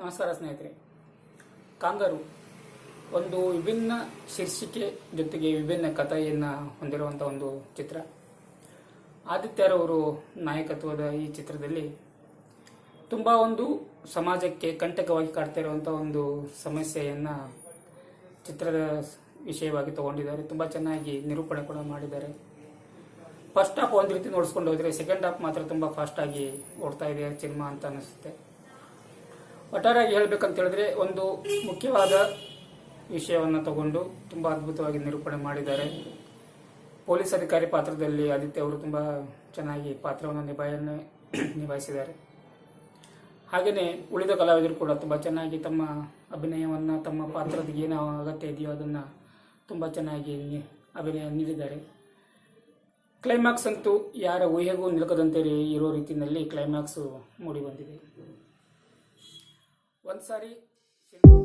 ನಮಸ್ಕಾರ ಸ್ನೇಹಿತರೆ. ಕಾಂಗರು ಒಂದು ವಿಭಿನ್ನ ಶೀರ್ಷಿಕೆ ಜೊತೆಗೆ ವಿಭಿನ್ನ ಕಥೆಯನ್ನು ಹೊಂದಿರುವಂಥ ಒಂದು ಚಿತ್ರ. ಆದಿತ್ಯರವರು ನಾಯಕತ್ವದ ಈ ಚಿತ್ರದಲ್ಲಿ ತುಂಬ ಒಂದು ಸಮಾಜಕ್ಕೆ ಕಂಟಕವಾಗಿ ಕಾಡ್ತಾ ಇರುವಂಥ ಒಂದು ಸಮಸ್ಯೆಯನ್ನು ಚಿತ್ರದ ವಿಷಯವಾಗಿ ತಗೊಂಡಿದ್ದಾರೆ. ತುಂಬ ಚೆನ್ನಾಗಿ ನಿರೂಪಣೆ ಕೂಡ ಮಾಡಿದ್ದಾರೆ. ಫಸ್ಟ್ ಹಾಫ್ ಒಂದು ರೀತಿ ನೋಡಿಸ್ಕೊಂಡು ಹೋದರೆ ಸೆಕೆಂಡ್ ಹಾಫ್ ಮಾತ್ರ ತುಂಬ ಫಾಸ್ಟಾಗಿ ಓಡ್ತಾ ಇದೆ ಸಿನಿಮಾ ಅಂತ ಅನಿಸುತ್ತೆ. ಒಟ್ಟಾರೆಯಾಗಿ ಹೇಳಬೇಕಂತ ಹೇಳಿದ್ರೆ ಒಂದು ಮುಖ್ಯವಾದ ವಿಷಯವನ್ನು ತಗೊಂಡು ತುಂಬ ಅದ್ಭುತವಾಗಿ ನಿರೂಪಣೆ ಮಾಡಿದ್ದಾರೆ. ಪೊಲೀಸ್ ಅಧಿಕಾರಿ ಪಾತ್ರದಲ್ಲಿ ಆದಿತ್ಯ ಅವರು ತುಂಬ ಚೆನ್ನಾಗಿ ಪಾತ್ರವನ್ನು ನಿಭಾಯನೆ ನಿಭಾಯಿಸಿದ್ದಾರೆ. ಹಾಗೆಯೇ ಉಳಿದ ಕಲಾವಿದರು ಕೂಡ ತುಂಬ ಚೆನ್ನಾಗಿ ತಮ್ಮ ಅಭಿನಯವನ್ನು, ತಮ್ಮ ಪಾತ್ರದ ಏನು ಅಗತ್ಯ ಇದೆಯೋ ಅದನ್ನು ತುಂಬ ಚೆನ್ನಾಗಿ ಅಭಿನಯ ನೀಡಿದ್ದಾರೆ. ಕ್ಲೈಮ್ಯಾಕ್ಸ್ ಅಂತೂ ಯಾರ ಊಹೆಗೂ ನಿಲುಕದಂತೆ ಇರೋ ರೀತಿಯಲ್ಲಿ ಕ್ಲೈಮ್ಯಾಕ್ಸು ಮೂಡಿ ಬಂದಿದೆ. ಒಂದು ಸಾರಿ ಸಿನಿಮಾ